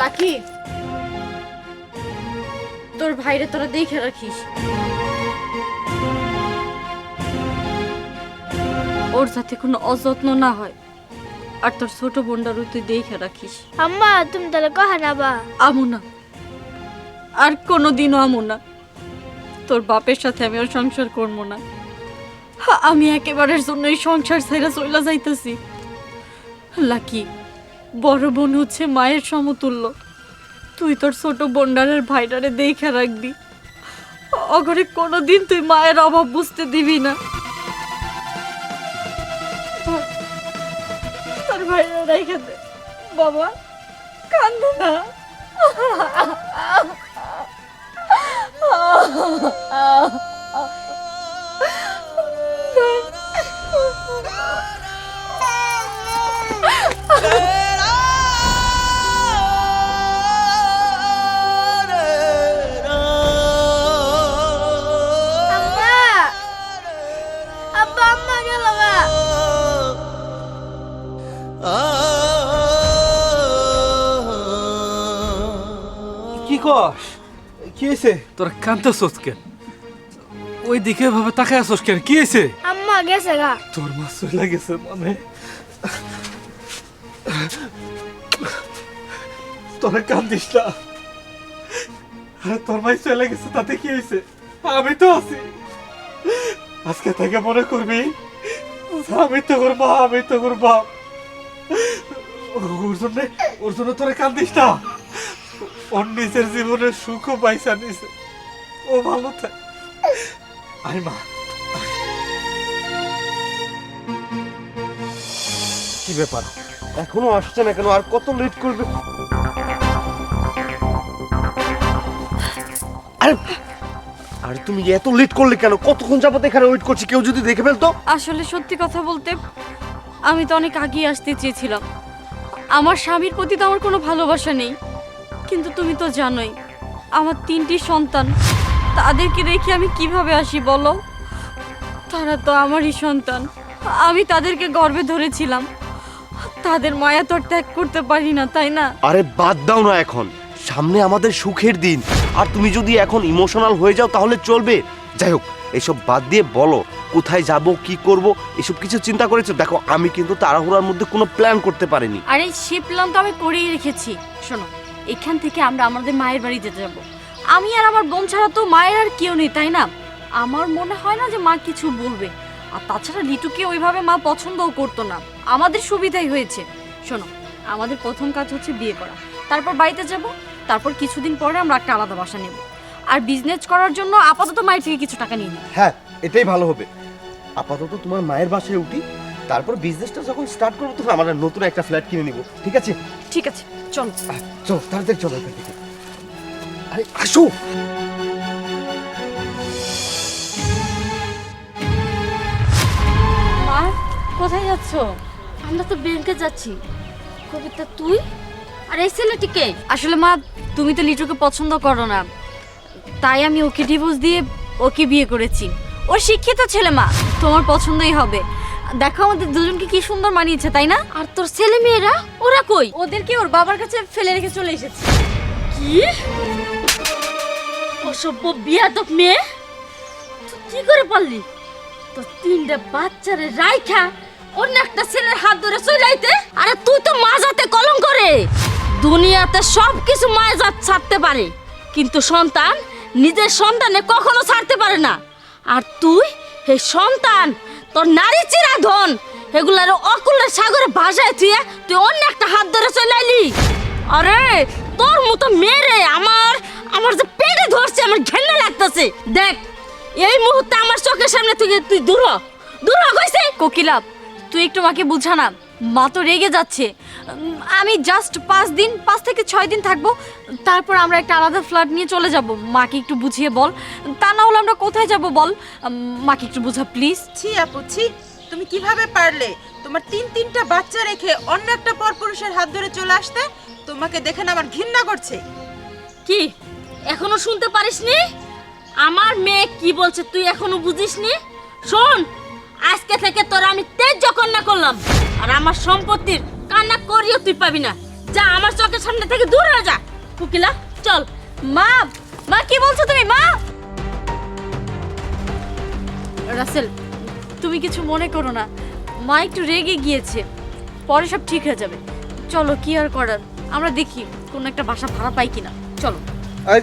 Lucky? তোর ভাইরে তোরা দেখে রাখিস। ওর যাতে কোনো অযত্ন না হয় আর তোর ছোট বোনটারও তুই দেখে রাখিস। আম্মা তুমি তাহলে কহা নাবা আমু না। আর কোনোদিনও আমু না। তোর বাপের সাথে আমি আর সংসার করব না। আমি একেবারের জন্য এই সংসার ছেড়ে চলে যাইতেছি। লাকি বড় বোন হচ্ছে মায়ের সমতুল্য। তুই তোর ছোট বোনডারের ভাইটারে দেখে রাখবি। অঘরে কোনোদিন তুই মায়ের অভাব বুঝতে দিবি না। তোর ভাইরা রেখে দে। বাবা, কান্দে না। আম্মা কি কস? কি হয়েছে তোরা কান্দতেছস কেন? ওই দিকে ভাবে তাকায় আছস কেন? কি হয়েছে আম্মা গেছে গা। তোর মা চলে গেছে মানে। তোরা কান্দিস না। তোর মাই চলে গেছে তাতে কি হয়েছে আমি তো আছি। আজকে থেকে মনে করবি আমি তো ওর মা আমি তো ওর বাপ। ওর জন্য ওর জন্য তোরা কান্দিস না। ওর নিজের জীবনের সুখও পাইসা নিছে ও ভালো থাক। আয় মা। কি ব্যাপার? এখনও আসছে না কেন? আর কত লেট করবে? আরে আরে তুমি এত লেট করলে কেন? কতক্ষণ যাবত এখানে ওয়েট করছি? কেউ যদি দেখে ফেলতো? আসলে সত্যি কথা বলতে আমি তো অনেক আগিয়ে আসতে চেয়েছিলাম। আমার স্বামীর প্রতি তো আমার কোনো ভালোবাসা নেই। কিন্তু তুমি তো জানোই, আমার তিনটি সন্তান, তাদেরকে রেখে আমি কীভাবে আসি বলো? তারা তো আমারই সন্তান, আমি তাদেরকে গর্বে ধরেছিলাম। তাদের মায়া তো আর ত্যাগ করতে পারি না, তাই না? আরে বাদ দাও না এখন। সামনে আমাদের সুখের দিন। আর তুমি যদি এখন ইমোশনাল হয়ে যাও তাহলে চলবে। যাই হোক এসব বাদ দিয়ে বলো, কোথায় যাব, কি করব, এসব কিছু চিন্তা করেছ? দেখো, আমি কিন্তু তাড়াহুড়ার মধ্যে কোনো প্ল্যান করতে পারিনি। আরে, সে প্ল্যান তো আমি করেই রেখেছি। শোনো, এখান থেকে আমরা আমাদের মায়ের বাড়ি যেতে যাব। আমি আর আমার বোন ছাড়া তো মায়ের আর কেউ নেই, তাই না? আমার মনে হয় না যে মা কিছু বলবে। আর তাছাড়া লিটুকে ওইভাবে মা পছন্দও করতো না। আমাদের সুবিধাই হয়েছে। শোনো, আমাদের প্রথম কাজ হচ্ছে বিয়ে করা। তারপর বাড়িতে যাব, তারপর কিছুদিন পরে আমরা একটা আলাদা বাসা নেব। আর বিজনেস করার জন্য আপাতত মায়ের থেকে কিছু টাকা নিয়ে নিই হ্যাঁ এটাই ভালো হবে। আপাতত তোমার মায়ের বাসায় উঠি তারপর বিজনেসটা যখন স্টার্ট করব তখন আমরা নতুন একটা ফ্ল্যাট কিনে নিব ঠিক আছে? ঠিক আছে চলো। চলো তাড়াতাড়ি চলো এখান থেকে। আরে আসো! মা কোথায় যাচ্ছো? আমরা তো ব্যাংকে যাচ্ছি। কবিতা তুই? আর এই ছেলেটিকে? আসলে মা তুমি তো লিটুকে পছন্দ করো না। তাই আমি ওকে ডিভোর্স দিয়ে ওকে বিয়ে করেছি। ও শিক্ষিত ছেলে মা তোমার পছন্দই হবে। দেখো আমাদের দুজনকে কি সুন্দর মানিয়েছে তাই না? আর তোর ছেলে মেয়েরা ওরা কই? ওদেরকে ওর বাবার কাছে ফেলে রেখে চলে এসেছে। কি? অসভ্য বিয়াদক মেয়ে। তুই কি করে পারলি? তো তিনটা বাচ্চারে রাইখা অন্য একটা ছেলের হাত ধরে চলে যাইতে আরে তুই তো মাজাতে কলম করে দুনিয়াতে সব কিছু মায়াজাত ছাড়তে পারে কিন্তু সন্তান নিজের সন্তানে কখনো ছাড়তে পারে না। আর তুই, হে সন্তান, তোর নারী চিরা ধন এগুলার অকুলের সাগরে ভাসায় তুই তুই অন্য একটা হাত ধরে চলে আইলি। আরে, তোর মতো মেরে আমার আমার যে পেটে ধরছে, আমার ঘেন্না লাগতেছে। দেখ, এই মুহূর্তে আমার চোখের সামনে থেকে তুই দূর। দূর হ কইছে। কোকিলা তুই একটু মাকে বুঝা না। মা তো রেগে যাচ্ছে। উম, আমি জাস্ট পাঁচ দিন পাঁচ থেকে ছয় দিন থাকব। তারপর আমরা একটা আলাদা ফ্ল্যাট নিয়ে চলে যাব। মাকে একটু বুঝিয়ে বল। তা না হলে আমরা কোথায় যাব বল? উম, মাকে একটু বুঝা প্লিজ ছি আপু ছি। তুমি কীভাবে পারলে? তোমার তিন তিনটা বাচ্চা রেখে অন্য একটা পরপুরুষের হাত ধরে চলে আসতে তোমাকে দেখে না আমার ঘৃণা করছে। কি? এখনও শুনতে পারিসনি? আমার মেয়ে কি বলছে তুই এখনও বুঝিসনি? শোন আজকে থেকে তোর আমি তেজ যখন না করলাম। আর আমার সম্পত্তির কান্না করিও তুই পাবি না। যা আমার চোখের সামনে থেকে দূর হয়ে যা। কুকিলা চল। মা মা কি বলছো তুমি মা? রাসেল তুমি কিছু মনে করো না। মা একটু রেগে গিয়েছে। পরে সব ঠিক হয়ে যাবে। চলো কি আর করার? আমরা দেখি কোন একটা বাসা ভাড়া পাই কিনা। চলো। এই,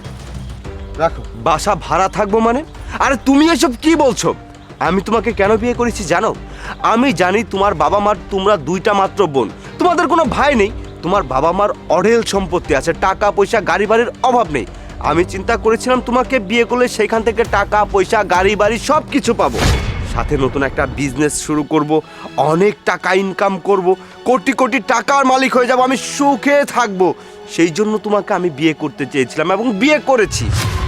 রাখো। বাসা ভাড়া থাকব মানে? আরে তুমি এসব কি বলছো? আমি তোমাকে কেন বিয়ে করেছি জানো? আমি জানি তোমার বাবা মার তোমরা দুইটা মাত্র বোন। তোমাদের কোনো ভাই নেই। তোমার বাবা মার অঢেল সম্পত্তি আছে, টাকা, পয়সা গাড়ি বাড়ির অভাব নেই। আমি চিন্তা করেছিলাম তোমাকে বিয়ে করলে সেখান থেকে টাকা, পয়সা গাড়ি বাড়ি সব কিছু পাবো। সাথে নতুন একটা বিজনেস শুরু করব, অনেক টাকা ইনকাম করব, কোটি কোটি টাকার মালিক হয়ে যাব, আমি সুখে থাকব। সেই জন্য তোমাকে আমি বিয়ে করতে চেয়েছিলাম এবং বিয়ে করেছি।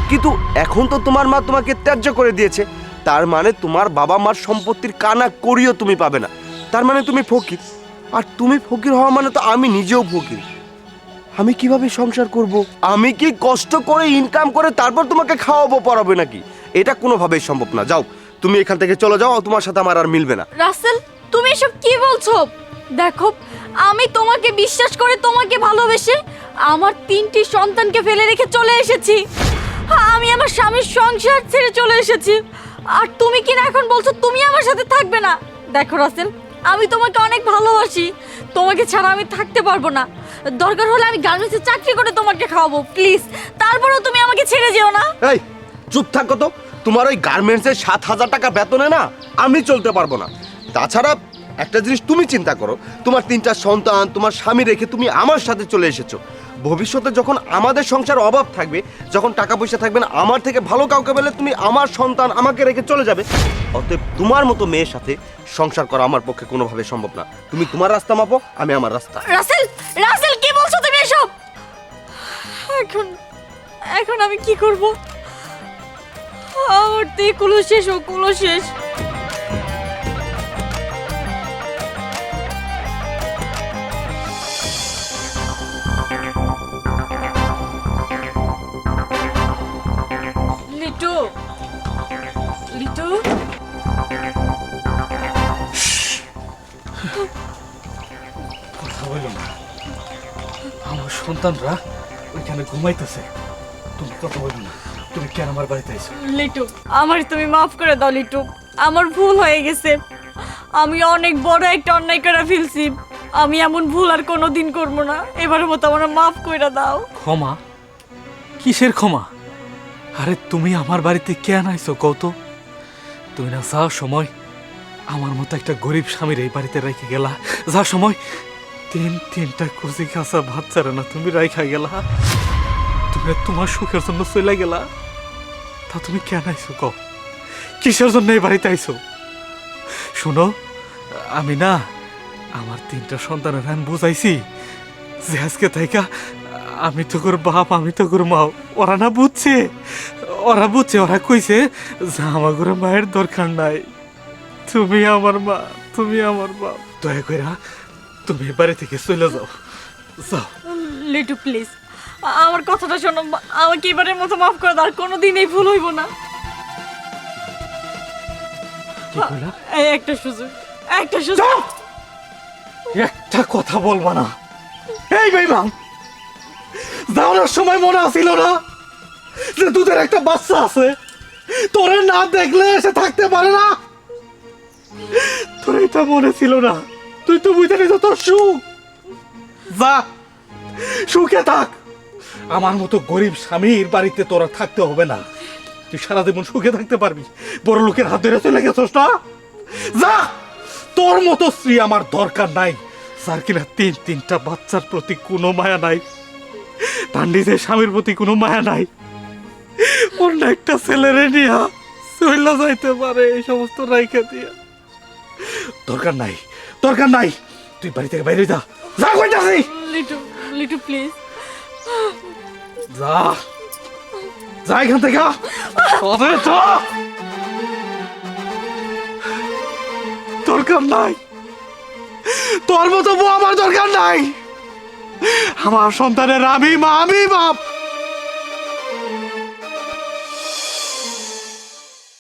কিন্তু এখন তো তোমার মা তোমাকে ত্যায্য করে দিয়েছে। তার মানে তোমার বাবা মার সম্পত্তির কানা করিও তুমি পাবে না। তার মানে তুমি ফকির। আর তুমি ফকির হওয়া মানে তো আমি নিজেও ফকির। আমি কীভাবে সংসার করব? আমি কি কষ্ট করে ইনকাম করে তারপর তোমাকে খাওয়াবো, পড়াবে নাকি? এটা কোনোভাবেই সম্ভব না। যাও, তুমি এখান থেকে চলে যাও, তোমার সাথে আমার আর মিলবে না। রাসেল, তুমি এসব কি বলছো? দেখো, আমি তোমাকে বিশ্বাস করে তোমাকে ভালোবেসে আমার তিনটি সন্তানকে ফেলে রেখে চলে এসেছি। আমি আমার স্বামীর সংসার ছেড়ে চলে এসেছি। আর তুমি কি না এখন বলছো তুমি আমার সাথে থাকবে না? দেখো, রাসেল, আমি তোমাকে অনেক ভালোবাসি। তোমাকে ছাড়া আমি থাকতে পারব না। দরকার হলে আমি গার্মেন্টসে চাকরি করে তোমাকে খাওয়াবো, প্লিজ। তারপরেও তুমি আমাকে ছেড়ে যেও না। এই, চুপ থাকো তো। তোমার ওই গার্মেন্টসের সাত হাজার টাকা বেতনে না আমি চলতে পারব না। তাছাড়া একটা জিনিস তুমি চিন্তা করো। তোমার তিনটা সন্তান, তোমার স্বামী রেখে তুমি আমার সাথে চলে এসেছ। ভবিষ্যতে যখন আমাদের সংসার অভাব থাকবে, যখন টাকা পয়সা থাকবে না, আমার থেকে ভালো কাউকে পেলে তুমি আমার সন্তান আমাকে রেখে চলে যাবে। অতএব তোমার মতো মেয়ের সাথে সংসার করা আমার পক্ষে কোনোভাবে সম্ভব না। তুমি তোমার রাস্তা মাপো, আমি আমার রাস্তা। রাসেল রাসেল, কি বলছো তুমি এসব? এখন এখন আমি কি করব? আমার তো কুলো শেষ, ও কুলো শেষ। সন্তানরা ওইখানে ঘুমাইতেছে। তুমি কথা বলো না। তুমি কেন আমার বাড়িতে আইছো? লিটু আমার তুমি মাফ করে দাও লিটু। আমার ভুল হয়ে গেছে। আমি অনেক বড় একটা অন্যায় করে ফেলছি। আমি এমন ভুল আর কোনো দিন করব না। এবারের মতো আমার মাফ করে দাও। ক্ষমা? কিসের ক্ষমা? আরে তুমি আমার বাড়িতে কেন আইছো কত তুমি না যাওয়ার সময় আমার মতো একটা গরিব স্বামীর এই বাড়িতে রেখে গেলা। যা সময় তিন তিনটা কুচি কাঁচা বাচ্চারা না, তুমি রাইখা গেলা। তুমি তোমার সুখের জন্য চলে গেলা। তা তুমি কেন আইছো কও? কিসের জন্য এই বাড়িতে আইছো? শোনো, আমি না আমার তিনটা সন্তানের আমি বুঝাইছি যে আজকে তাইকা আমি তো তোর বাপ, আমি তো তোর মা, ওরা না বুঝছে। ওরা বুঝছে, ওরা কইছে যে আমার ঘরে মায়ের দরকার নাই। তুমি আমার মা, তুমি আমার বাপ। দয়া করে তুমি বাড়ি থেকে চলে যাও। যাও। লিটু প্লিজ আমার কথাটা শোনো আমাকে এবারের মতো মাফ করে দাও আর কোনোদিন এই ভুল হইব না। কি কইলা এই একটা সুযোগ একটা সুযোগ। একটা কথা বলবা না। এই বেইমান! যাওয়ার সময় মনে আছিল না যে দুধের একটা বাচ্চা আছে। তোরে না দেখলে সে থাকতে পারে না। তোর এটা মনে ছিল না তুই তো বুঝতে নিস তোর সুখ যা সুখে থাক। আমার মতো গরিব স্বামীর বাড়িতে তোরা থাকতে হবে না। তুই সারা জীবন সুখে থাকতে পারবি। বড় লোকের হাত ধরে চলে গেছস না? যা, তোর মতো স্ত্রী আমার দরকার নাই। কিনা তিন, তিনটা বাচ্চার প্রতি কোনো মায়া নাই। পান্ডিতের স্বামীর প্রতি কোনো মায়া নাই। অন্য একটা ছেলেরে নিয়া চইলা যাইতে পারে এই সমস্ত রাইখা দিয়া। দরকার নাই। দরকার নাই। তুই বাড়ি থেকে বাইরে যা। যা কইতাছি লিটু লিটু প্লিজ যা। যা এখান থেকে। তবে যা। দরকার নাই। তোর মতো বউ আমার দরকার নাই। আমার সন্তানের আমি মা আমি বাপ।